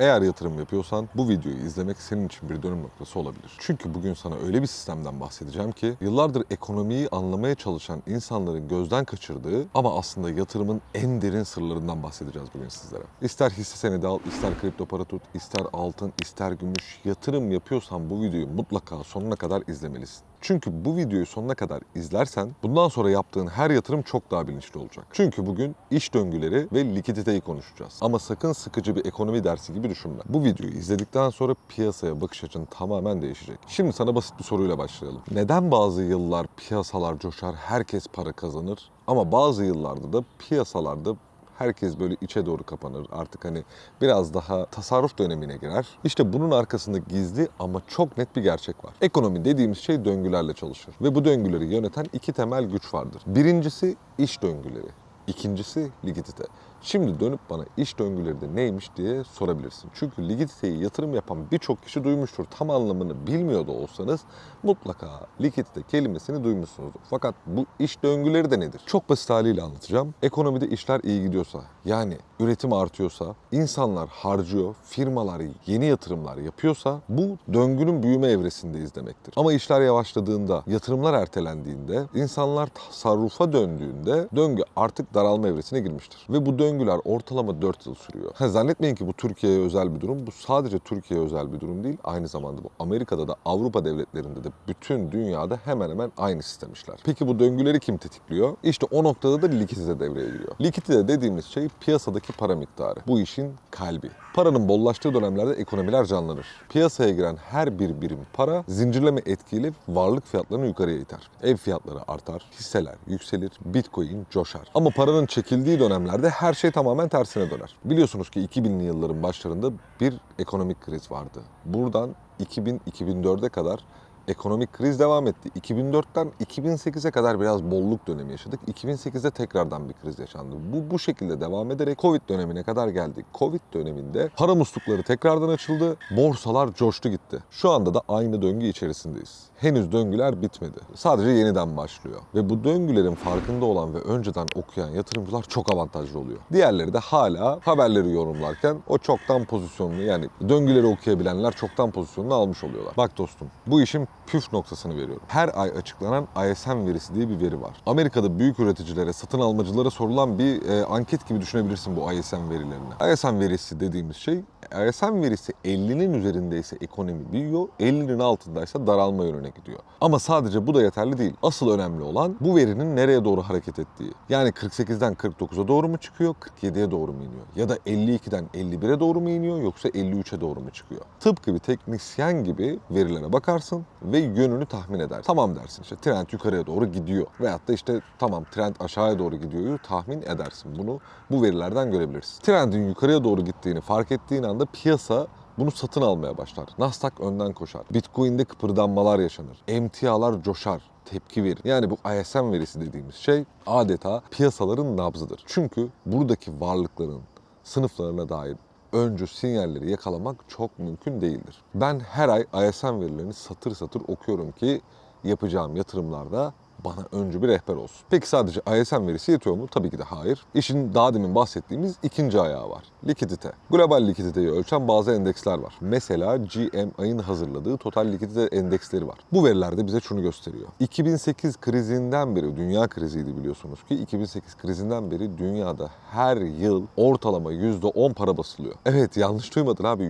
Eğer yatırım yapıyorsan bu videoyu izlemek senin için bir dönüm noktası olabilir. Çünkü bugün sana öyle bir sistemden bahsedeceğim ki yıllardır ekonomiyi anlamaya çalışan insanların gözden kaçırdığı ama aslında yatırımın en derin sırlarından bahsedeceğiz bugün sizlere. İster hisse senedi al, ister kripto para tut, ister altın, ister gümüş yatırım yapıyorsan bu videoyu mutlaka sonuna kadar izlemelisin. Çünkü bu videoyu sonuna kadar izlersen bundan sonra yaptığın her yatırım çok daha bilinçli olacak. Çünkü bugün iş döngüleri ve likiditeyi konuşacağız. Ama sakın sıkıcı bir ekonomi dersi gibi düşünme. Bu videoyu izledikten sonra piyasaya bakış açın tamamen değişecek. Şimdi sana basit bir soruyla başlayalım. Neden bazı yıllar piyasalar coşar, herkes para kazanır ama bazı yıllarda da piyasalarda herkes böyle içe doğru kapanır. Artık hani biraz daha tasarruf dönemine girer. İşte bunun arkasında gizli ama çok net bir gerçek var. Ekonomi dediğimiz şey döngülerle çalışır. Ve bu döngüleri yöneten iki temel güç vardır. Birincisi iş döngüleri. İkincisi likidite. Şimdi dönüp bana iş döngüleri de neymiş diye sorabilirsin. Çünkü likiditeyi yatırım yapan birçok kişi duymuştur. Tam anlamını bilmiyor da olsanız mutlaka likidite kelimesini duymuşsunuzdur. Fakat bu iş döngüleri de nedir? Çok basit haliyle anlatacağım. Ekonomide işler iyi gidiyorsa, yani üretim artıyorsa, insanlar harcıyor, firmalar yeni yatırımlar yapıyorsa bu döngünün büyüme evresindeyiz demektir. Ama işler yavaşladığında, yatırımlar ertelendiğinde, insanlar tasarrufa döndüğünde döngü artık daralma evresine girmiştir. Ve bu döngüler ortalama 4 yıl sürüyor. Ha, zannetmeyin ki bu Türkiye'ye özel bir durum. Bu sadece Türkiye'ye özel bir durum değil. Aynı zamanda bu Amerika'da da Avrupa devletlerinde de bütün dünyada hemen hemen aynı sistem işler. Peki bu döngüleri kim tetikliyor? İşte o noktada da likidite devreye giriyor. Likidite dediğimiz şey piyasadaki para miktarı. Bu işin kalbi. Paranın bollaştığı dönemlerde ekonomiler canlanır. Piyasaya giren her bir birim para zincirleme etkiyle varlık fiyatlarını yukarıya iter. Ev fiyatları artar, hisseler yükselir, bitcoin coşar. Ama paranın çekildiği dönemlerde her şey tamamen tersine döner. Biliyorsunuz ki 2000'li yılların başlarında bir ekonomik kriz vardı. Buradan 2000-2004'e kadar ekonomik kriz devam etti. 2004'ten 2008'e kadar biraz bolluk dönemi yaşadık. 2008'de tekrardan bir kriz yaşandı. Bu bu şekilde devam ederek Covid dönemine kadar geldik. Covid döneminde para muslukları tekrardan açıldı. Borsalar coştu gitti. Şu anda da aynı döngü içerisindeyiz. Henüz döngüler bitmedi. Sadece yeniden başlıyor. Ve bu döngülerin farkında olan ve önceden okuyan yatırımcılar çok avantajlı oluyor. Diğerleri de hala haberleri yorumlarken o çoktan pozisyonunu yani döngüleri okuyabilenler çoktan pozisyonunu almış oluyorlar. Bak dostum bu işin püf noktasını veriyorum. Her ay açıklanan ISM verisi diye bir veri var. Amerika'da büyük üreticilere, satın almacılara sorulan bir e, anket gibi düşünebilirsin bu ISM verilerini. ISM verisi dediğimiz şey ISM verisi 50'nin üzerindeyse ekonomi büyüyor, 50'nin altındaysa daralma yönüne gidiyor. Ama sadece bu da yeterli değil. Asıl önemli olan bu verinin nereye doğru hareket ettiği. Yani 48'den 49'a doğru mu çıkıyor, 47'ye doğru mu iniyor? Ya da 52'den 51'e doğru mu iniyor yoksa 53'e doğru mu çıkıyor? Tıpkı bir teknisyen gibi verilere bakarsın ve yönünü tahmin eder. Tamam dersin işte trend yukarıya doğru gidiyor. Veyahut da işte tamam trend aşağıya doğru gidiyor tahmin edersin. Bunu bu verilerden görebilirsin. Trendin yukarıya doğru gittiğini fark ettiğin anda piyasa bunu satın almaya başlar. Nasdaq önden koşar. Bitcoin'de kıpırdanmalar yaşanır. Emtialar coşar tepki verir. Yani bu ISM verisi dediğimiz şey adeta piyasaların nabzıdır. Çünkü buradaki varlıkların sınıflarına dair öncü sinyalleri yakalamak çok mümkün değildir. Ben her ay ISM verilerini satır satır okuyorum ki yapacağım yatırımlarda bana öncü bir rehber olsun. Peki sadece ISM verisi yetiyor mu? Tabii ki de hayır. İşin daha demin bahsettiğimiz ikinci ayağı var. Likidite. Global likiditeyi ölçen bazı endeksler var. Mesela GMI'nin hazırladığı total likidite endeksleri var. Bu veriler de bize şunu gösteriyor. 2008 krizinden beri, dünya kriziydi biliyorsunuz ki, 2008 krizinden beri dünyada her yıl ortalama %10 para basılıyor. Evet yanlış duymadın abi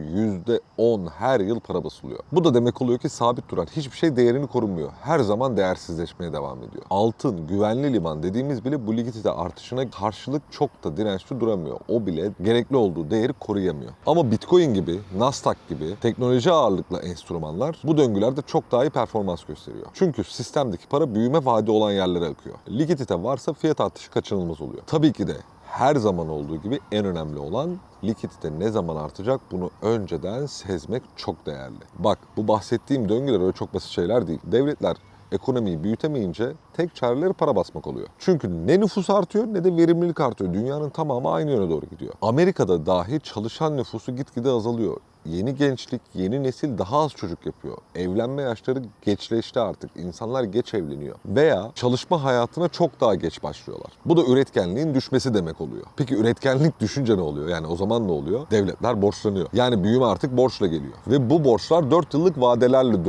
%10 her yıl para basılıyor. Bu da demek oluyor ki sabit duran hiçbir şey değerini korumuyor. Her zaman değersizleşmeye devam ediyor. Altın, güvenli liman dediğimiz bile bu likidite artışına karşılık çok da dirençli duramıyor. O bile gerekli olduğu değeri koruyamıyor. Ama Bitcoin gibi, Nasdaq gibi teknoloji ağırlıklı enstrümanlar bu döngülerde çok daha iyi performans gösteriyor. Çünkü sistemdeki para büyüme vaadi olan yerlere akıyor. Likidite varsa fiyat artışı kaçınılmaz oluyor. Tabii ki de her zaman olduğu gibi en önemli olan likidite ne zaman artacak bunu önceden sezmek çok değerli. Bak bu bahsettiğim döngüler öyle çok basit şeyler değil. Devletler ekonomiyi büyütemeyince tek çareleri para basmak oluyor. Çünkü ne nüfus artıyor ne de verimlilik artıyor. Dünyanın tamamı aynı yöne doğru gidiyor. Amerika'da dahi çalışan nüfusu gitgide azalıyor. yeni gençlik, yeni nesil daha az çocuk yapıyor. Evlenme yaşları geçleşti artık. İnsanlar geç evleniyor. Veya çalışma hayatına çok daha geç başlıyorlar. Bu da üretkenliğin düşmesi demek oluyor. Peki üretkenlik düşünce ne oluyor? Yani o zaman ne oluyor? Devletler borçlanıyor. Yani büyüme artık borçla geliyor. Ve bu borçlar 4 yıllık vadelerle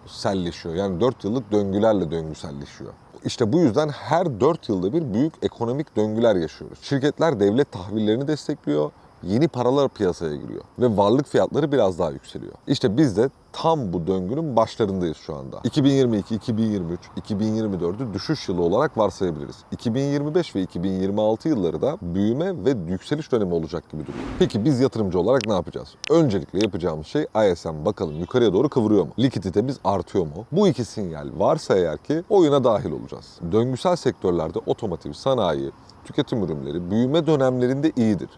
döngüselleşiyor. Yani 4 yıllık döngülerle döngüselleşiyor. İşte bu yüzden her 4 yılda bir büyük ekonomik döngüler yaşıyoruz. Şirketler devlet tahvillerini destekliyor, yeni paralar piyasaya giriyor ve varlık fiyatları biraz daha yükseliyor. İşte biz de tam bu döngünün başlarındayız şu anda. 2022, 2023, 2024'ü düşüş yılı olarak varsayabiliriz. 2025 ve 2026 yılları da büyüme ve yükseliş dönemi olacak gibi duruyor. Peki biz yatırımcı olarak ne yapacağız? Öncelikle yapacağımız şey ISM bakalım yukarıya doğru kıvırıyor mu? Likiditemiz artıyor mu? Bu iki sinyal varsa eğer ki oyuna dahil olacağız. Döngüsel sektörlerde otomotiv, sanayi, tüketim ürünleri büyüme dönemlerinde iyidir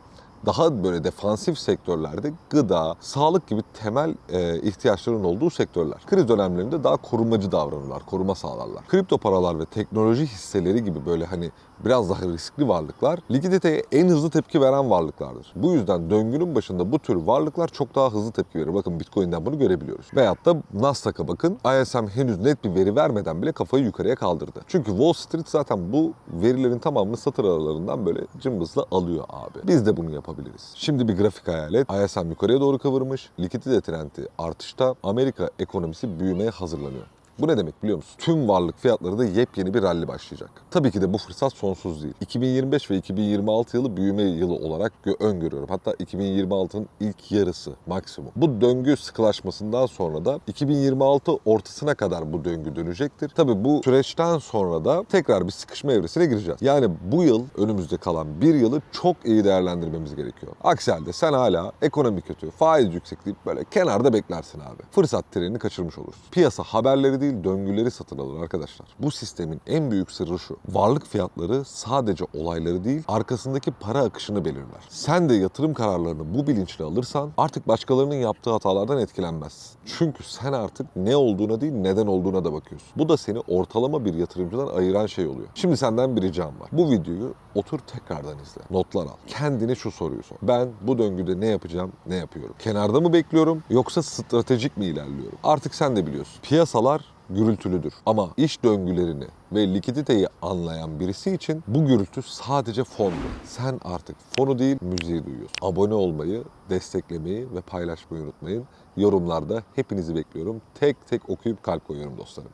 daha böyle defansif sektörlerde gıda, sağlık gibi temel e, ihtiyaçların olduğu sektörler. Kriz dönemlerinde daha korumacı davranırlar, koruma sağlarlar. Kripto paralar ve teknoloji hisseleri gibi böyle hani biraz daha riskli varlıklar likiditeye en hızlı tepki veren varlıklardır. Bu yüzden döngünün başında bu tür varlıklar çok daha hızlı tepki verir. Bakın Bitcoin'den bunu görebiliyoruz. Veyahut da Nasdaq'a bakın ISM henüz net bir veri vermeden bile kafayı yukarıya kaldırdı. Çünkü Wall Street zaten bu verilerin tamamını satır aralarından böyle cımbızla alıyor abi. Biz de bunu yapabiliriz. Şimdi bir grafik hayal et. ISM yukarıya doğru kıvırmış. Likidite trendi artışta. Amerika ekonomisi büyümeye hazırlanıyor. Bu ne demek biliyor musun? Tüm varlık fiyatları da yepyeni bir rally başlayacak. Tabii ki de bu fırsat sonsuz değil. 2025 ve 2026 yılı büyüme yılı olarak gö- öngörüyorum. Hatta 2026'nın ilk yarısı maksimum. Bu döngü sıkılaşmasından sonra da 2026 ortasına kadar bu döngü dönecektir. Tabii bu süreçten sonra da tekrar bir sıkışma evresine gireceğiz. Yani bu yıl önümüzde kalan bir yılı çok iyi değerlendirmemiz gerekiyor. Aksi halde sen hala ekonomi kötü, faiz yüksek deyip böyle kenarda beklersin abi. Fırsat trenini kaçırmış olursun. Piyasa haberleri değil döngüleri satın alır arkadaşlar. Bu sistemin en büyük sırrı şu. Varlık fiyatları sadece olayları değil arkasındaki para akışını belirler. Sen de yatırım kararlarını bu bilinçle alırsan artık başkalarının yaptığı hatalardan etkilenmezsin. Çünkü sen artık ne olduğuna değil neden olduğuna da bakıyorsun. Bu da seni ortalama bir yatırımcıdan ayıran şey oluyor. Şimdi senden bir ricam var. Bu videoyu otur tekrardan izle. Notlar al. Kendine şu soruyu sor. Ben bu döngüde ne yapacağım, ne yapıyorum? Kenarda mı bekliyorum yoksa stratejik mi ilerliyorum? Artık sen de biliyorsun. Piyasalar gürültülüdür. Ama iş döngülerini ve likiditeyi anlayan birisi için bu gürültü sadece fondur. Sen artık fonu değil müziği duyuyorsun. Abone olmayı, desteklemeyi ve paylaşmayı unutmayın. Yorumlarda hepinizi bekliyorum. Tek tek okuyup kalp koyuyorum dostlarım.